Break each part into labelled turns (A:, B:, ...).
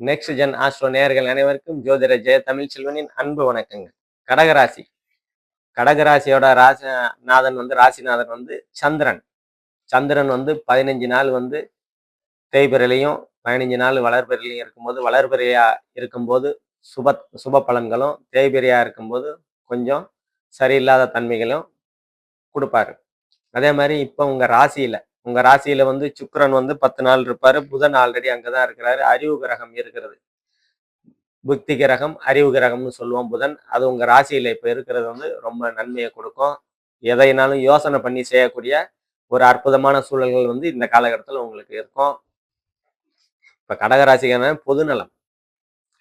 A: Next gen astro நேர்கள் அனைவருக்கும் ஜோதிட ஜெய தமிழ் செல்வனின் அன்பு வணக்கங்கள். கடகராசி. கடகராசியோட ராசிநாதன் வந்து ராசிநாதன் வந்து சந்திரன். சந்திரன் வந்து பதினஞ்சு நாள் வந்து தேய்பிரலையும் பதினஞ்சு நாள் வளர்பிரலையும் இருக்கும்போது வளர்பிரையா இருக்கும்போது சுப சுப பலன்களும் தேய்பிரையா இருக்கும்போது கொஞ்சம் சரியில்லாத தன்மைகளும் கொடுப்பாரு. அதே மாதிரி இப்போ உங்கள் ராசியில் உங்க ராசியில வந்து சுக்கரன் வந்து பத்து நாள் இருப்பாரு. புதன் ஆல்ரெடி அங்கதான் இருக்கிறாரு. அறிவு கிரகம் இருக்கிறது. புக்தி கிரகம் அறிவு கிரகம்னு சொல்லுவோம் புதன். அது உங்க ராசியில இப்ப இருக்கிறது வந்து ரொம்ப நன்மையை கொடுக்கும். எதைனாலும் யோசனை பண்ணி செய்யக்கூடிய ஒரு அற்புதமான சூழல்கள் வந்து இந்த காலகட்டத்தில் உங்களுக்கு இருக்கும். இப்ப கடகராசிக்கான பொதுநலம்.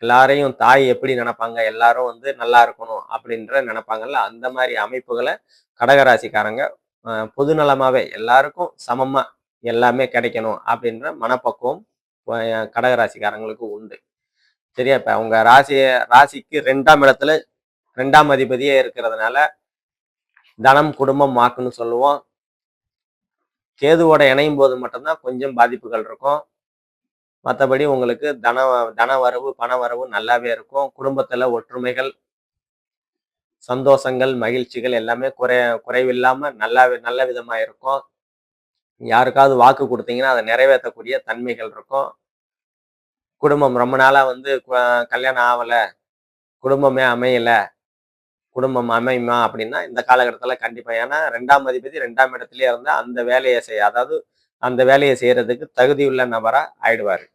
A: எல்லாரையும் தாய் எப்படி நினைப்பாங்க? எல்லாரும் வந்து நல்லா இருக்கணும் அப்படின்ற நினைப்பாங்கல்ல? அந்த மாதிரி அமைப்புகளை கடகராசிக்காரங்க பொதுநலமாகவே எல்லாருக்கும் சமமாக எல்லாமே கிடைக்கணும் அப்படின்ற மனப்பக்குவம் கடகராசிக்காரங்களுக்கு உண்டு. சரியா? இப்போ அவங்க ராசியை ராசிக்கு ரெண்டாம் இடத்துல ரெண்டாம் அதிபதியே இருக்கிறதுனால தனம் குடும்பம் வாக்குன்னு சொல்லுவோம். கேதுவோட இணையும் போது மட்டும்தான் கொஞ்சம் பாதிப்புகள் இருக்கும். மற்றபடி உங்களுக்கு தன தன வரவு பண வரவு நல்லாவே இருக்கும். குடும்பத்தில் ஒற்றுமைகள் சந்தோஷங்கள் மகிழ்ச்சிகள் எல்லாமே குறை குறைவில்லாம நல்லா நல்ல விதமா இருக்கும். யாருக்காவது வாக்கு கொடுத்தீங்கன்னா அதை நிறைவேற்றக்கூடிய தன்மைகள் இருக்கும். குடும்பம் ரொம்ப நாளாக வந்து கல்யாணம் ஆகல குடும்பமே அமையலை குடும்பம் அமையுமா அப்படின்னா இந்த காலகட்டத்தில் கண்டிப்பாக ஏன்னா ரெண்டாம் அதிபதி ரெண்டாம் இடத்துலயே இருந்து அந்த வேலையை செய்ய அதாவது அந்த வேலையை செய்யறதுக்கு தகுதியுள்ள நபராக ஆயிடுவார்.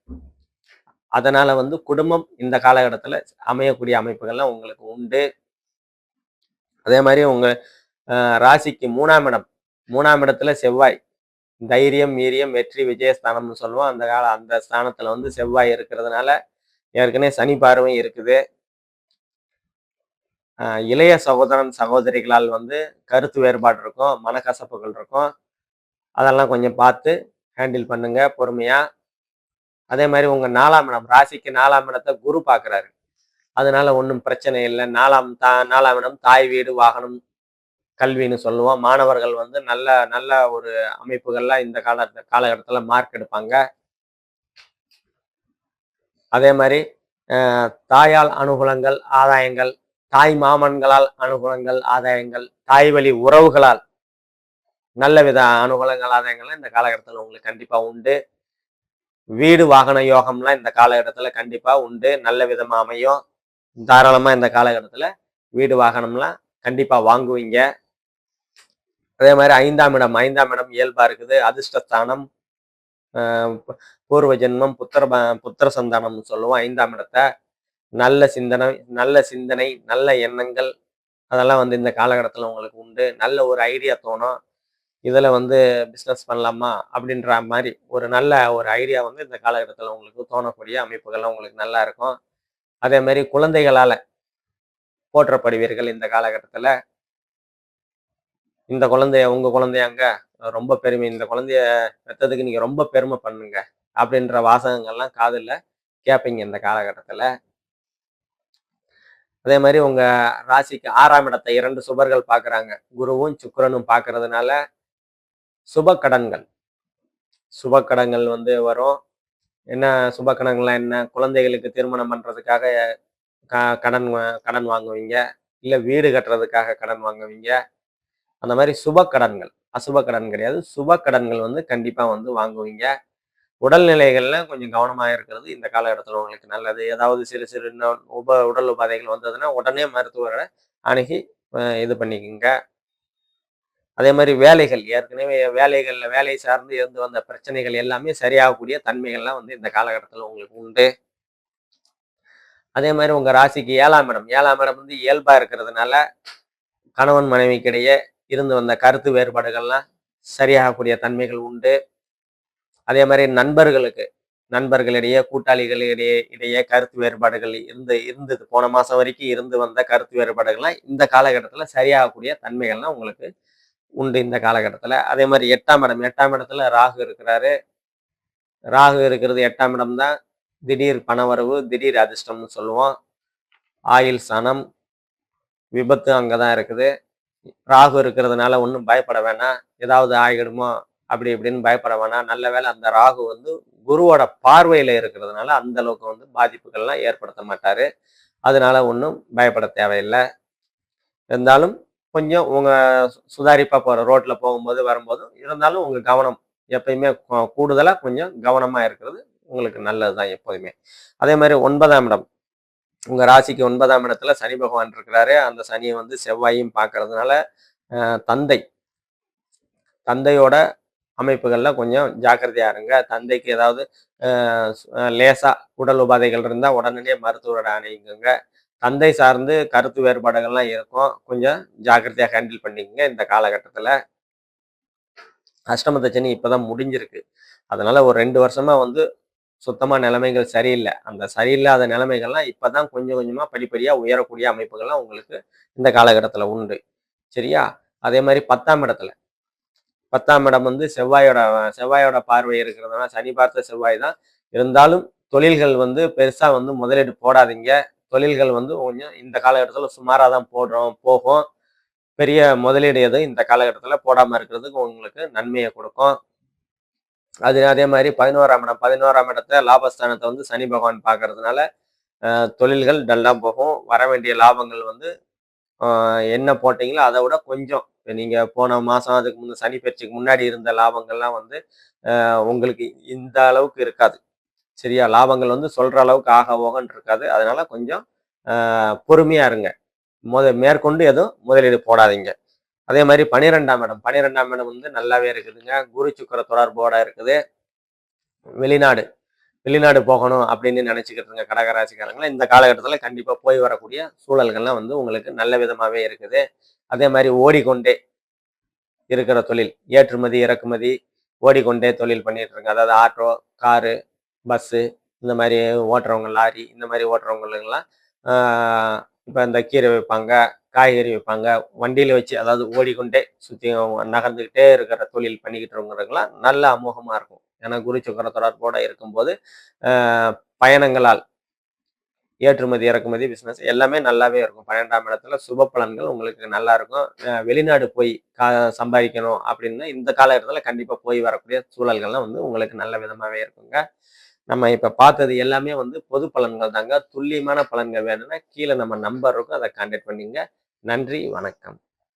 A: அதனால வந்து குடும்பம் இந்த காலகட்டத்தில் அமையக்கூடிய அமைப்புகள்லாம் உங்களுக்கு உண்டு. அதே மாதிரி உங்கள் ராசிக்கு மூணாம் இடம். மூணாம் இடத்துல செவ்வாய். தைரியம் வீரியம் வெற்றி விஜயஸ்தானம்னு சொல்லுவோம். அந்த கால அந்த ஸ்தானத்தில் வந்து செவ்வாய் இருக்கிறதுனால ஏற்கனவே சனி பார்வை இருக்குது. இளைய சகோதரன் சகோதரிகளால் வந்து கருத்து வேறுபாடு இருக்கும் மனக்கசப்புகள் இருக்கும். அதெல்லாம் கொஞ்சம் பார்த்து ஹேண்டில் பண்ணுங்க பொறுமையாக அதே மாதிரி உங்கள் நாலாம் இடம் ராசிக்கு நாலாம் இடத்தை குரு பார்க்குறாரு. அதனால ஒன்றும் பிரச்சனை இல்லை. நாலாம் தா நாலாம் இடம் தாய் வீடு வாகனம் கல்வின்னு சொல்லுவோம். மாணவர்கள் வந்து நல்ல நல்ல ஒரு அமைப்புகள்லாம் இந்த கால காலகட்டத்தில் மார்க் எடுப்பாங்க. அதே மாதிரி தாயால் அனுகூலங்கள் ஆதாயங்கள் தாய் மாமன்களால் அனுகூலங்கள் ஆதாயங்கள் தாய் வழி உறவுகளால் நல்ல வித அனுகூலங்கள் ஆதாயங்கள்லாம் இந்த காலகட்டத்தில் உங்களுக்கு கண்டிப்பாக உண்டு. வீடு வாகன யோகம்லாம் இந்த காலகட்டத்தில் கண்டிப்பாக உண்டு. நல்ல விதமாக அமையும். தாராளமாக இந்த காலகட்டத்தில் வீடு வாகனம்லாம் கண்டிப்பாக வாங்குவீங்க. அதே மாதிரி ஐந்தாம் இடம் ஐந்தாம் இடம் இயல்பாக இருக்குது. அதிர்ஷ்டஸ்தானம் பூர்வ ஜென்மம் புத்திர புத்திர சந்தானம்னு சொல்லுவோம். ஐந்தாம் இடத்தை நல்ல சிந்தனை நல்ல சிந்தனை நல்ல எண்ணங்கள் அதெல்லாம் வந்து இந்த காலகட்டத்தில் உங்களுக்கு உண்டு. நல்ல ஒரு ஐடியா தோணும். இதில் வந்து பிஸ்னஸ் பண்ணலாமா அப்படின்ற மாதிரி ஒரு நல்ல ஒரு ஐடியா வந்து இந்த காலகட்டத்தில் உங்களுக்கு தோணக்கூடிய அமைப்புகள்லாம் உங்களுக்கு நல்லா இருக்கும். அதே மாதிரி குழந்தைகளால் போற்றப்படுவீர்கள் இந்த காலகட்டத்தில். இந்த குழந்தைய உங்க குழந்தையாங்க ரொம்ப பெருமை இந்த குழந்தைய பெற்றதுக்கு நீங்க ரொம்ப பெருமை பண்ணுங்க அப்படின்ற வாசகங்கள்லாம் காதில் கேட்பீங்க இந்த காலகட்டத்துல. அதே மாதிரி உங்க ராசிக்கு ஆறாம் இடத்தை இரண்டு சுபர்கள் பார்க்குறாங்க குருவும் சுக்கரனும் பார்க்கறதுனால சுப கடன்கள் சுப கடன்கள் வந்து வரும். என்ன சுப கடன்கள்லாம் என்ன? குழந்தைகளுக்கு திருமணம் பண்ணுறதுக்காக க- கடன் கடன் வாங்குவீங்க. இல்லை வீடு கட்டுறதுக்காக கடன் வாங்குவீங்க. அந்த மாதிரி சுப கடன்கள் அசுப கடன் கிடையாது. சுப கடன்கள் வந்து கண்டிப்பாக வந்து வாங்குவீங்க. உடல்நிலைகளில் கொஞ்சம் கவனமாக இருக்கிறது இந்த காலகட்டத்தில் உங்களுக்கு நல்லது. ஏதாவது சிறு சிறு உப உடல் உபாதைகள் வந்ததுன்னா உடனே மருத்துவரை அணுகி இது பண்ணிக்கோங்க. அதே மாதிரி வேலைகள் ஏற்கனவே வேலைகள்ல வேலை சார்ந்து இருந்து வந்த பிரச்சனைகள் எல்லாமே சரியாகக்கூடிய தன்மைகள்லாம் வந்து இந்த காலகட்டத்தில் உங்களுக்கு உண்டு. அதே மாதிரி உங்கள் ராசிக்கு ஏழாம் இடம். ஏழாம் இடம் வந்து இயல்பா இருக்கிறதுனால கணவன் மனைவிக்கிடையே இருந்து வந்த கருத்து வேறுபாடுகள்லாம் சரியாகக்கூடிய தன்மைகள் உண்டு. அதே மாதிரி நண்பர்களுக்கு நண்பர்களிடையே கூட்டாளிகளிடையே இடையே கருத்து வேறுபாடுகள் இருந்து இருந்தது. போன மாசம் வரைக்கும் இருந்து வந்த கருத்து வேறுபாடுகள்லாம் இந்த காலகட்டத்துல சரியாகக்கூடிய தன்மைகள்லாம் உங்களுக்கு உண்டு இந்த காலகட்டத்தில். அதே மாதிரி எட்டாம் இடம். எட்டாம் இடத்துல ராகு இருக்கிறாரு. ராகு இருக்கிறது எட்டாம் இடம் தான். திடீர் பணவரவு திடீர் அதிர்ஷ்டம்னு சொல்லுவோம். ஆயில் சனம் விபத்து அங்கே தான் இருக்குது. ராகு இருக்கிறதுனால ஒன்றும் பயப்பட வேணாம். ஏதாவது ஆகிடுமோ அப்படி இப்படின்னு பயப்பட வேணாம். நல்ல வேளை அந்த ராகு வந்து குருவோட பார்வையில் இருக்கிறதுனால அந்த அளவுக்கு வந்து பாதிப்புகள்லாம் ஏற்படுத்த மாட்டார். அதனால ஒன்றும் பயப்பட தேவையில்லை. இருந்தாலும் கொஞ்சம் உங்கள் சுதாரிப்பா போகிற ரோட்டில் போகும்போது வரும்போது இருந்தாலும் உங்கள் கவனம் எப்பயுமே கூடுதலாக கொஞ்சம் கவனமாக இருக்கிறது உங்களுக்கு நல்லது தான் எப்போதுமே. அதே மாதிரி ஒன்பதாம் இடம். உங்கள் ராசிக்கு ஒன்பதாம் இடத்துல சனி பகவான் இருக்கிறாரு. அந்த சனியை வந்து செவ்வாயும் பார்க்கறதுனால தந்தை. தந்தையோட அமைப்புகளில் கொஞ்சம் ஜாக்கிரதையா இருங்க. தந்தைக்கு ஏதாவது லேசாக உடல் உபாதைகள் இருந்தால் உடனடியே மருத்துவரோட அணுகுங்க தந்தை சார்ந்து கருத்து வேறுபாடுகள்லாம் இருக்கும். கொஞ்சம் ஜாக்கிரதையாக ஹேண்டில் பண்ணிக்கங்க இந்த காலகட்டத்தில். அஷ்டமத்த சனி இப்பதான் முடிஞ்சிருக்கு. அதனால ஒரு ரெண்டு வருஷமா வந்து சுத்தமாக நிலைமைகள் சரியில்லை. அந்த சரியில்லாத நிலைமைகள்லாம் இப்போ தான் கொஞ்சம் கொஞ்சமாக படிப்படியாக உயரக்கூடிய அமைப்புகள்லாம் உங்களுக்கு இந்த காலகட்டத்தில் உண்டு. சரியா? அதே மாதிரி பத்தாம் இடத்துல. பத்தாம் இடம் வந்து செவ்வாயோட செவ்வாயோட பார்வை இருக்கிறதுனால சனி பார்த்த செவ்வாய் தான். இருந்தாலும் தொழில்கள் வந்து பெருசாக வந்து முதலீடு போடாதீங்க. தொழில்கள் வந்து கொஞ்சம் இந்த காலகட்டத்தில் சுமாராக தான் போடுறோம் போகும். பெரிய முதலீடு எதுவும் இந்த காலகட்டத்தில் போடாமல் இருக்கிறதுக்கு உங்களுக்கு நன்மையை கொடுக்கும். அது அதே மாதிரி பதினோராம் இடம் பதினோராம் இடத்த லாபஸ்தானத்தை வந்து சனி பகவான் பார்க்கறதுனால தொழில்கள் டல்லாக போகும். வர வேண்டிய லாபங்கள் வந்து என்ன போட்டிங்களோ அதை விட கொஞ்சம். இப்போ நீங்கள் போன மாதம் அதுக்கு முன்ன சனி பயிற்சிக்கு முன்னாடி இருந்த லாபங்கள்லாம் வந்து உங்களுக்கு இந்த அளவுக்கு இருக்காது. சரியா லாபங்கள் வந்து சொல்கிற அளவுக்கு ஆக ஓகன்னு இருக்காது. அதனால் கொஞ்சம் பொறுமையாக இருங்க. முத மேற்கொண்டு எதுவும் முதலீடு போடாதீங்க. அதே மாதிரி பனிரெண்டாம் இடம். பனிரெண்டாம் இடம் வந்து நல்லாவே இருக்குதுங்க. குரு சுக்கர தொடர்போட இருக்குது. வெளிநாடு வெளிநாடு போகணும் அப்படின்னு நினச்சிக்கிட்டு இருங்க கடகராசிக்காரங்களா இந்த காலகட்டத்தில் கண்டிப்பாக போய் வரக்கூடிய சூழல்கள்லாம் வந்து உங்களுக்கு நல்ல விதமாகவே இருக்குது. அதே மாதிரி ஓடிக்கொண்டே இருக்கிற தொழில் ஏற்றுமதி இறக்குமதி ஓடிக்கொண்டே தொழில் பண்ணிட்டு இருங்க அதாவது ஆட்டோ காரு பஸ்ஸு இந்த மாதிரி ஓட்டுறவங்க லாரி இந்த மாதிரி ஓட்டுறவங்களுக்கெல்லாம் இப்போ இந்த கீரை வைப்பாங்க காய்கறி வைப்பாங்க வண்டியில் வச்சு அதாவது ஓடிக்கொண்டே சுற்றி நகர்ந்துக்கிட்டே இருக்கிற தொழில் பண்ணிக்கிட்டுருவங்களுக்கெல்லாம் நல்ல அமோகமாக இருக்கும். ஏன்னா குரு சுக்கர தொடர்போடு இருக்கும்போது பயணங்களால் ஏற்றுமதி இறக்குமதி பிஸ்னஸ் எல்லாமே நல்லாவே இருக்கும். பன்னெண்டாம் இடத்துல சுப பலன்கள் உங்களுக்கு நல்லா இருக்கும். வெளிநாடு போய் கா சம்பாதிக்கணும் அப்படின்னா இந்த காலகட்டத்தில் கண்டிப்பாக போய் வரக்கூடிய சூழல்கள்லாம் வந்து உங்களுக்கு நல்ல விதமாகவே இருக்குங்க. நம்ம இப்போ பார்த்தது எல்லாமே வந்து பொது பலன்கள் தாங்க. துல்லியமான பலன்கள் வேணும்னா கீழே நம்ம நம்பர் இருக்கும். அதை கான்டாக்ட் பண்ணிங்க நன்றி வணக்கம்.